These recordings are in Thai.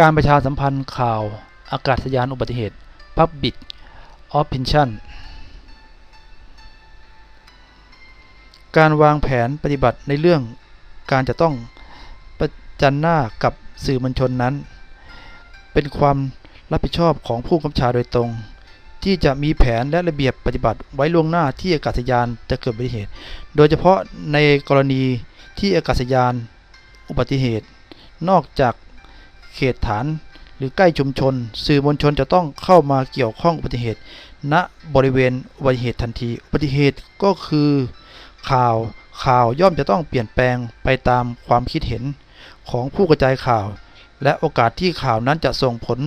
การประชาสัมพันธ์ข่าวอากาศยานอุบัติเหตุ Public Opinion การวางแผนปฏิบัติในเรื่องการจะต้องประจันหน้ากับสื่อมวลชนนั้น เป็นความรับผิดชอบของผู้กำกับชาโดยตรง ที่จะมีแผนและระเบียบปฏิบัติไว้ล่วงหน้าที่อากาศยานจะเกิดอุบัติเหตุ โดยเฉพาะในกรณีที่อากาศยานอุบัติเหตุ นอกจาก ขตฐาน หรือใกล้ชุมชน สื่อมวลชนจะต้องเข้ามาเกี่ยวข้องอุบัติเหตุ ณบริเวณอุบัติเหตุทันทีอุบัติเหตุก็คือ ข่าวข่าวย่อมจะต้องเปลี่ยนแปลงไปตามความคิดเห็นของผู้กระจายข่าว และโอกาสที่ข่าวนั้นจะส่งผล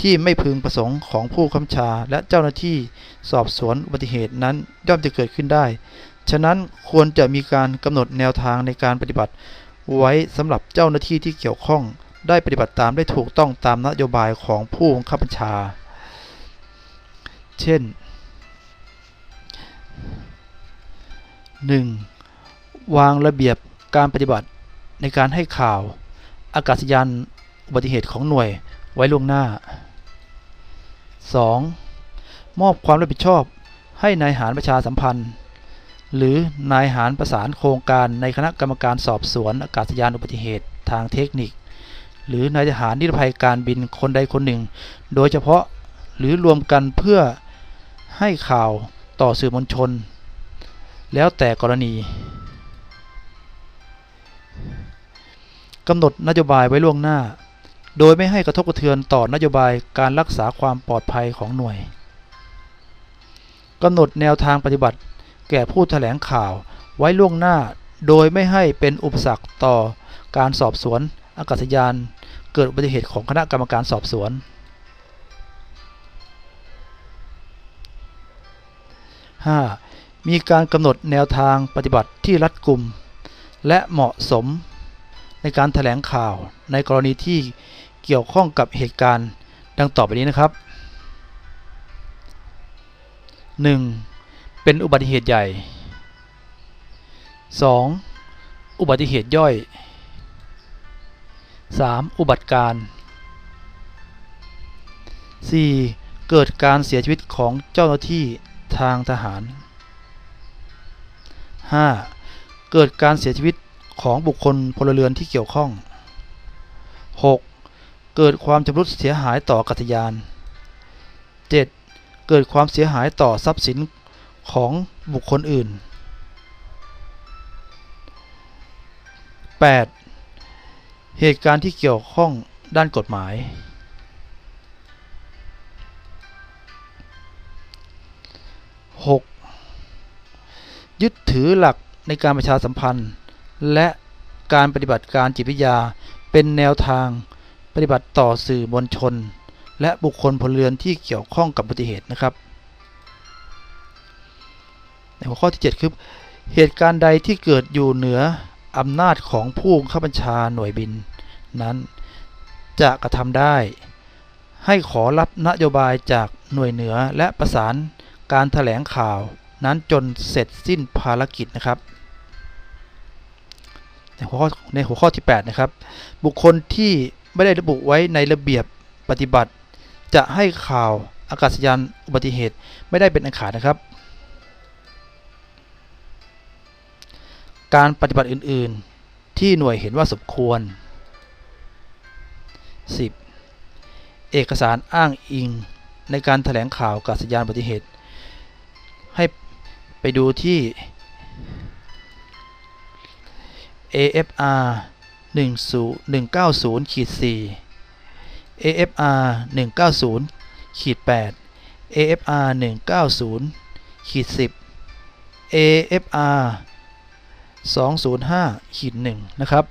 ที่ไม่พึงประสงค์ของผู้คำชาและเจ้าหน้าที่สอบสวนอุบัติเหตุนั้นย่อมจะเกิดขึ้นได้ ฉะนั้นควรจะมีการกำหนดแนวทางในการปฏิบัติ ไว้สำหรับเจ้าหน้าที่ที่เกี่ยวข้อง ได้ปฏิบัติตามได้ถูกต้องตามนโยบายของผู้บังคับบัญชา เช่น 1. วางระเบียบการปฏิบัติในการให้ข่าวอากาศยานอุบัติเหตุของหน่วยไว้ล่วงหน้า 2. มอบความรับผิดชอบให้นายหารประชาสัมพันธ์ หรือนายหารประสานโครงการในคณะกรรมการสอบสวนอากาศยานอุบัติเหตุทางเทคนิค หรือนายทหารนิรภัยการบินคนใดคนหนึ่ง โดยเฉพาะหรือรวมกันเพื่อให้ข่าวต่อสื่อมวลชน แล้วแต่กรณีกำหนดนโยบายไว้ล่วงหน้า โดยไม่ให้กระทบกระเทือนต่อนโยบายการรักษาความปลอดภัยของหน่วยกำหนดแนวทางปฏิบัติ แก่ผู้แถลงข่าวไว้ล่วงหน้า โดยไม่ให้เป็นอุปสรรคต่อการสอบสวน อากาศยานเกิดอุบัติเหตุของคณะกรรมการสอบสวน 5. มีการกำหนดแนวทางปฏิบัติที่รัดกุม และเหมาะสมในการแถลงข่าวในกรณีที่เกี่ยวข้องกับเหตุการณ์ดังต่อไปนี้นะครับ 1. เป็นอุบัติเหตุใหญ่ 2. อุบัติเหตุย่อย 3. อุบัติการ 4. เกิดการเสียชีวิตของเจ้าหน้าที่ทางทหาร 5. เกิดการเสียชีวิตของบุคคลพลเรือนที่เกี่ยวข้อง 6. เกิดความชำรุดเสียหายต่อกัตยาน 7. เกิดความเสียหายต่อทรัพย์สินของบุคคลอื่น 8. เหตุการณ์ที่เกี่ยวข้องด้านกฎหมาย 6. ยึดถือหลักในการประชาสัมพันธ์ และการปฏิบัติการจิตวิทยาเป็นแนวทางปฏิบัติต่อสื่อมวลชน และบุคคลพลเรือนที่เกี่ยวข้องกับอุบัติเหตุนะครับ ในหัวข้อที่ 7 คือ เหตุการณ์ใดที่เกิดอยู่เหนือ อำนาจของผู้บังคับบัญชาหน่วยบิน นั้นจะกระทำได้ ให้ขอรับนโยบายจากหน่วยเหนือและประสานการถแถลงข่าวนั้นจนเสร็จสิ้นภารกิจนะครับ ในหัวข้อในหัวข้อที่ 8 นะครับ บุคคลที่ไม่ได้ระบุไว้ในระเบียบปฏิบัติ จะให้ข่าวอากาศยานอุบัติเหตุไม่ได้เป็นอันขาดนะครับ การปฏิบัติอื่น ๆ ที่หน่วยเห็นว่าสมควร 10. เอกสารอ้างอิงในการถแถลงข่าวอากาศยานอุบัติเหตุ ให้ไปดูที่ AFR 190ขีด4 AFR 190ขีด8 AFR 190ขีด10 AFR 205ขีด1นะครับ